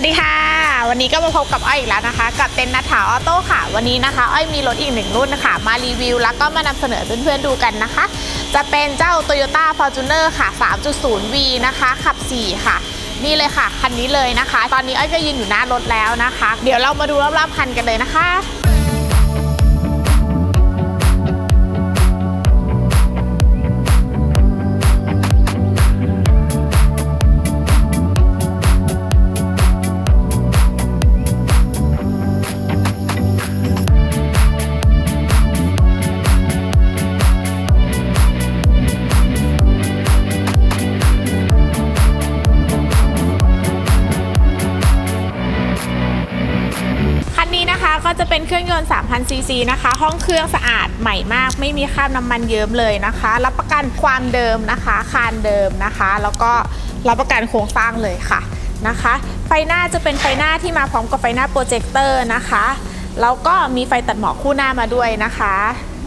วัสดีค่ะ วันนี้ก็มาพบกับอ้อยอีกแล้วนะคะ กับเต็นท์นัทถาออโต้ค่ะ วันนี้นะคะอ้อยมีรถอีกหนึ่งรุ่นนะคะมารีวิว แล้วก็มานำเสนอเพื่อนๆดูกันนะคะ จะเป็นเจ้า Toyota Fortuner ค่ะ 3.0V นะคะ ขับ 4 ค่ะ นี่เลยค่ะ คันนี้เลยนะคะ ตอนนี้อ้อยก็ยืนอยู่หน้ารถแล้วนะคะ เดี๋ยวเรามาดูรอบๆคันกันเลยนะคะ เป็นเครื่องยนต์3,000ซีซีนะคะ ห้องเครื่องสะอาดใหม่มาก ไม่มีคราบน้ำมันเยิ้มเลยนะคะ รับประกันความเดิมนะคะ คานเดิมนะคะ แล้วก็รับประกันโครงสร้างเลยค่ะนะคะ ไฟหน้าจะเป็นไฟหน้าที่มาพร้อมกับไฟหน้าโปรเจคเตอร์นะคะ แล้วก็มีไฟตัดหมอกคู่หน้ามาด้วยนะคะ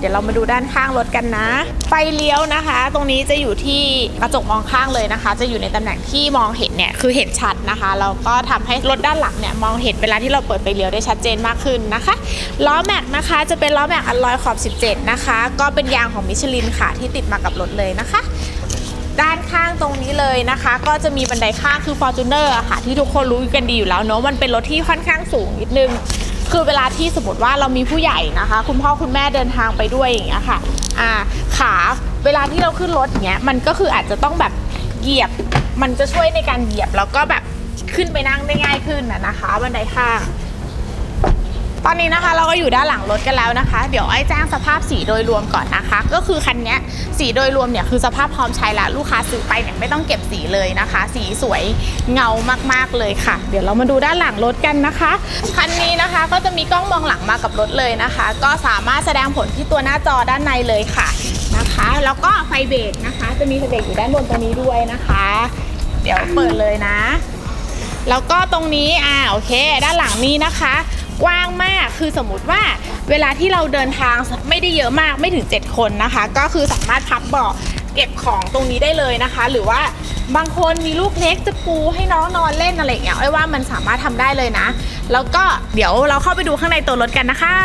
เดี๋ยวเรามาดูด้านข้างรถกันนะ ไฟเลี้ยวนะคะ ตรงนี้จะอยู่ที่กระจกมองข้างเลยนะคะ จะอยู่ในตำแหน่งที่มองเห็นเนี่ยคือเห็นชัดนะคะแล้วก็ทำให้รถด้านหลังเนี่ยมองเห็นเวลาที่เราเปิดไฟเลี้ยวได้ชัดเจนมากขึ้นนะคะล้อแม็กนะคะจะเป็นล้อแม็กอัลลอยขอบ 17 นะคะ ก็เป็นยางของมิชลินค่ะที่ติดมากับรถเลยนะคะด้านข้างตรงนี้เลยนะคะ ก็จะมีบันไดข้างคือ Fortuner อะค่ะ ที่ทุกคนรู้กันดีอยู่แล้วเนอะมันเป็นรถที่ค่อนข้างสูงนิดนึง คือเวลาที่สมมติว่าเรามีผู้ใหญ่นะคะ คุณพ่อคุณแม่เดินทางไปด้วยอย่างเงี้ยค่ะอ่าขาเวลาที่เราขึ้นรถอย่างเงี้ยมันก็คืออาจจะต้องแบบเหยียบ มันจะช่วยในการเหยียบแล้วก็แบบขึ้นไปนั่งได้ง่ายขึ้นนะนะคะบันไดข้าง ตอนนี้นะคะเราก็อยู่ด้านหลังรถกันแล้วนะคะ เดี๋ยวไอ้แจ้งสภาพสีโดยรวมก่อนนะคะ ก็คือคันนี้สีโดยรวมเนี่ยคือสภาพพร้อมใช้แล้วลูกค้าซื้อไปเนี่ยไม่ต้องเก็บสีเลยนะคะ สีสวยเงามากๆเลยค่ะ เดี๋ยวเรามาดูด้านหลังรถกันนะคะคันนี้นะคะก็จะมีกล้องมองหลังมากับรถเลยนะคะ ก็สามารถแสดงผลที่ตัวหน้าจอด้านในเลยค่ะนะคะ แล้วก็ไฟเบรกนะคะ จะมีไฟเบรกอยู่ด้านบนตรงนี้ด้วยนะคะ เดี๋ยวเปิดเลยนะแล้วก็ตรงนี้อ่าโอเค ด้านหลังนี้นะคะ กว้างมากคือสมมุติว่าเวลาที่เราเดินทางไม่ได้เยอะมากไม่ถึง 7 คนนะคะ ก็คือสามารถพับเบาะเก็บของตรงนี้ได้เลยนะคะ หรือว่าบางคนมีลูกเล็กจะปูให้น้องนอนเล่นอะไรอย่างเงี้ยอ้อยว่ามันสามารถทำได้เลยนะ แล้วก็เดี๋ยวเราเข้าไปดูข้างในตัวรถกันนะคะ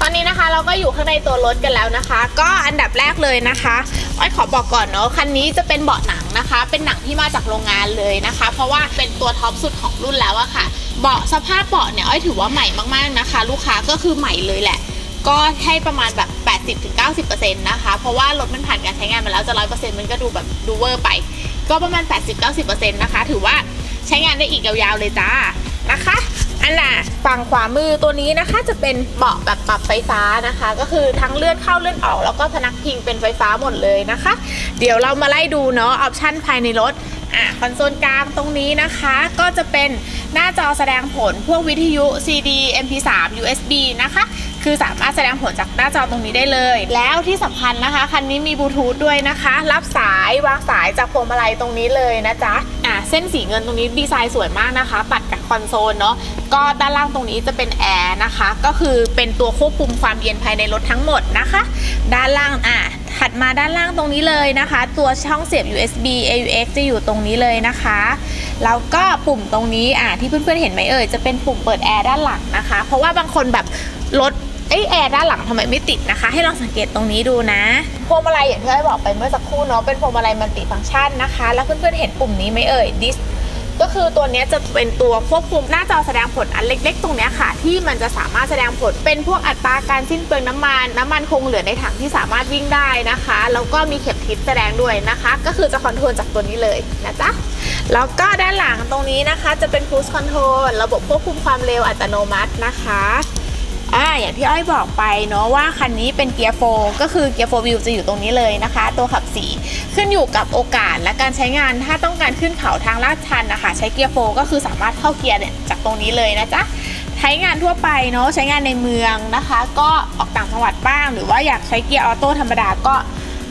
ตอนนี้นะคะเราก็อยู่ข้างในตัวรถกันแล้วนะคะ ก็อันดับแรกเลยนะคะอ้อยขอบอกก่อนเนาะคันนี้จะเป็นเบาะหนังนะคะ เป็นหนังที่มาจากโรงงานเลยนะคะ เพราะว่าเป็นตัวท็อปสุดของรุ่นแล้วอะค่ะเบาะสภาพเบาะเนี่ยอ้อยถือว่าใหม่มากๆนะคะ ลูกค้าก็คือใหม่เลยแหละ ก็ให้ประมาณแบบ80-90%นะคะ เพราะว่ารถมันผ่านการใช้งานมาแล้วจะ100%มันก็ดูแบบดูเวอร์ไป ก็ประมาณ 80-90%นะคะ ถือว่าใช้งานได้อีกยาวๆเลยจ้านะคะ อันน่ะฝั่งขวามือตัวนี้นะคะจะเป็นเบาะแบบปรับไฟฟ้านะคะ ก็คือทั้งเลื่อนเข้าเลื่อนออก แล้วก็พนักพิงเป็นไฟฟ้าหมดเลยนะคะ เดี๋ยวเรามาไล่ดูเนาะออปชันภายในรถอะคอนโซลกลางตรงนี้นะคะ ก็จะเป็นหน้าจอแสดงผลพวกวิทยุ CD MP3 USB นะคะ คือสามารถแสดงผลจากหน้าจอตรงนี้ได้เลย แล้วที่สำคัญนะคะ คันนี้มีบลูทูธด้วยนะคะ รับสายวางสายจากพวงมาลัยตรงนี้เลยนะจ๊ะอะเส้นสีเงินตรงนี้ดีไซน์สวยมากนะคะ ปัดกับคอนโซลเนาะก็ด้านล่างตรงนี้จะเป็นแอร์นะคะ ก็คือเป็นตัวควบคุมความเย็นภายในรถทั้งหมดนะคะ ด้านล่างอะถัดมาด้านล่างตรงนี้เลยนะคะ ตัวช่องเสียบ USB AUX จะอยู่ตรงนี้เลยนะคะแล้วก็ปุ่มตรงนี้อะที่เพื่อนๆเห็นไหมเอ่ยจะเป็นปุ่มเปิดแอร์ด้านหลังนะคะ เพราะว่าบางคนแบบรถ เอ้แอร์ด้านหลังทำไมไม่ติดนะคะ ให้ลองสังเกตตรงนี้ดูนะ พวงมาลัยอย่างที่ไอ้บอกไปเมื่อสักครู่เนาะเป็นพวงมาลัยมัลติฟังก์ชันนะคะ แล้วเพื่อนๆเห็นปุ่มนี้ไหมเอ่ย dis ก็คือตัวนี้จะเป็นตัวควบคุมหน้าจอแสดงผลอันเล็ก ๆ ตรงนี้ค่ะ ที่มันจะสามารถแสดงผลเป็นพวกอัตราการสิ้นเปลืองน้ำมัน น้ำมันคงเหลือในถังที่สามารถวิ่งได้นะคะ แล้วก็มีเข็มทิศแสดงด้วยนะคะ ก็คือจะคอนโทรลจากตัวนี้เลยนะจ๊ะแล้วก็ด้านหลังตรงนี้นะคะ จะเป็น cruise control ระบบควบคุมความเร็วอัตโนมัตินะคะ อ่าอย่างที่อ้อยบอกไปเนาะว่าคันนี้เป็นเกียร์โฟก็คือเกียร์โฟวิวจะอยู่ตรงนี้เลยนะคะ ตัวขับสีขึ้นอยู่กับโอกาสและการใช้งานถ้าต้องการขึ้นเขาทางลาดชันนะคะใช้เกียร์โฟก็คือสามารถเข้าเกียร์เนี่ยจากตรงนี้เลยนะจ๊ะใช้งานทั่วไปเนาะใช้งานในเมืองนะคะ ก็ออกต่างจังหวัดบ้าง หรือว่าอยากใช้เกียร์ออโต้ธรรมดาก็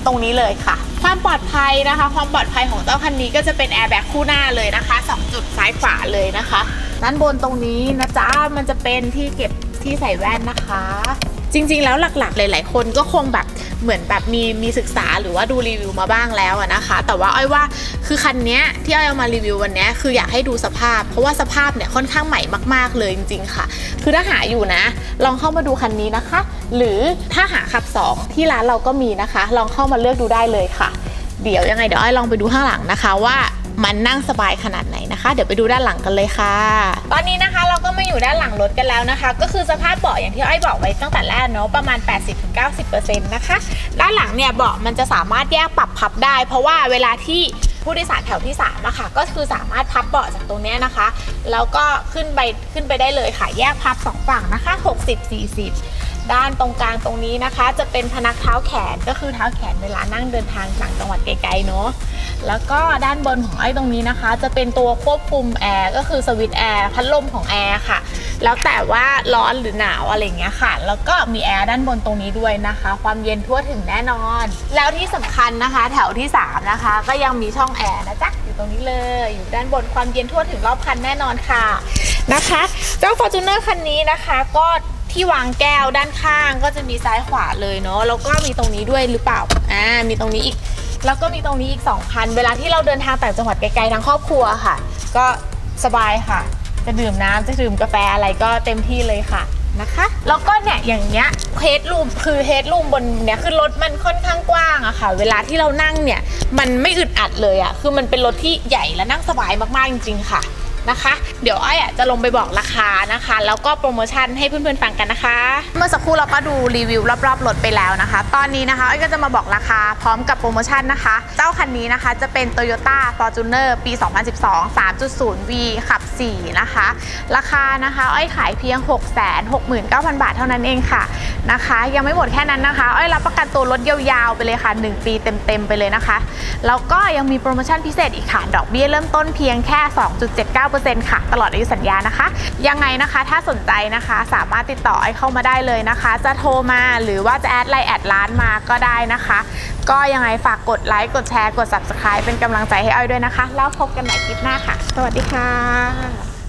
ตรงนี้เลยค่ะ ความปลอดภัยนะคะ ความปลอดภัยของเจ้าคันนี้ก็จะเป็นแอร์แบ็กคู่หน้าเลยนะคะสองจุดซ้ายขวาเลยนะคะด้านบนตรงนี้นะจ๊ะมันจะเป็นที่เก็บ ที่ใส่แว่นนะคะ จริงๆแล้วหลักๆ หลาย ๆ คนก็คงแบบเหมือนแบบมีมีศึกษาหรือว่าดูรีวิวมาบ้างแล้วนะคะ แต่ว่าอ้อยว่าคือคันนี้ที่อ้อยเอามารีวิววันนี้คืออยากให้ดูสภาพ เพราะว่าสภาพเนี่ยค่อนข้างใหม่มากๆเลยจริง ๆ ค่ะ คือถ้าหาอยู่นะ ลองเข้ามาดูคันนี้นะคะ หรือถ้าหาขับ 2 ที่ร้านเราก็มีนะคะ ลองเข้ามาเลือกดูได้เลยค่ะ เดี๋ยวยังไงเดี๋ยวอ้อยลองไปดูข้างหลังนะคะว่ามันนั่งสบายขนาดไหนนะคะ เดี๋ยวไปดูด้านหลังกันเลยค่ะ ตอนนี้นะคะเราก็มาอยู่ด้านหลังรถกันแล้วนะคะ ก็คือสภาพเบาะอย่างที่อ้อยบอกไว้ตั้งแต่แรกเนาะประมาณ 80-90%นะคะ ด้านหลังเนี่ยเบาะมันจะสามารถแยกปรับพับได้ เพราะว่าเวลาที่ผู้โดยสารแถวที่3อะค่ะก็คือสามารถพับเบาะจากตรงนี้นะคะ แล้วก็ขึ้นไปขึ้นไปได้เลยค่ะแยกพับสองฝั่งนะคะ 60-40 ด้านตรงกลางตรงนี้นะคะ จะเป็นพนักเท้าแขนก็คือเท้าแขนเวลานั่งเดินทางต่างจังหวัดไกลๆเนาะแล้วก็ด้านบนของไอ้ตรงนี้นะคะ จะเป็นตัวควบคุมแอร์ก็คือสวิตช์แอร์พัดลมของแอร์ค่ะ แล้วแต่ว่าร้อนหรือหนาวอะไรเงี้ยค่ะ แล้วก็มีแอร์ด้านบนตรงนี้ด้วยนะคะ ความเย็นทั่วถึงแน่นอน แล้วที่สำคัญนะคะ แถวที่ 3 นะคะ ก็ยังมีช่องแอร์นะจ๊ะอยู่ตรงนี้เลย อยู่ด้านบนความเย็นทั่วถึงรอบคันแน่นอนค่ะนะคะเจ้า Fortuner คันนี้นะคะก็ ที่วางแก้วด้านข้างก็จะมีซ้ายขวาเลยเนาะแล้วก็มีตรงนี้ด้วยหรือเปล่าอ่ามีตรงนี้อีก แล้วก็มีตรงนี้อีก2คันเวลาที่เราเดินทางต่างจังหวัดไกลๆทั้งครอบครัวค่ะ ก็สบายค่ะ จะดื่มน้ำจะดื่มกาแฟอะไรก็เต็มที่เลยค่ะนะคะแล้วก็เนี่ยอย่างเงี้ยเฮดรูมคือเฮดรูมบนเนี่ยคือรถมันค่อนข้างกว้างอะค่ะ เวลาที่เรานั่งเนี่ยมันไม่อึดอัดเลยอะคือมันเป็นรถที่ใหญ่และนั่งสบายมากๆจริง ๆ ค่ะ นะคะ เดี๋ยวอ้อยอะจะลงไปบอกราคานะคะ แล้วก็โปรโมชั่นให้เพื่อนๆฟังกันนะคะ เมื่อสักครู่เราก็ดูรีวิวรอบๆรถไปแล้วนะคะ ตอนนี้นะคะอ้อยก็จะมาบอกราคาพร้อมกับโปรโมชั่นนะคะ เจ้าคันนี้นะคะจะเป็น Toyota Fortuner ปี 2012 3.0V ขับ 4 นะคะ ราคานะคะอ้อยขายเพียง 669,000 บาทเท่านั้นเองค่ะนะคะ ยังไม่หมดแค่นั้นนะคะอ้อยรับประกันตัวรถยาวๆไปเลยค่ะ 1 ปีเต็มๆไปเลยนะคะแล้วก็ยังมีโปรโมชั่นพิเศษอีกค่ะดอกเบี้ยเริ่มต้นเพียงแค่ 2.79ค่ะ ตลอดอายุสัญญานะคะ ยังไงนะคะถ้าสนใจนะคะสามารถติดต่อไอ้เข้ามาได้เลยนะคะ จะโทรมาหรือว่าจะแอดไลน์แอดร้านมาก็ได้นะคะ ก็ยังไงฝากกดไลค์กดแชร์กด subscribe เป็นกำลังใจให้อ้อด้วยนะคะ แล้วพบกันใหม่คลิปหน้าค่ะ สวัสดีค่ะ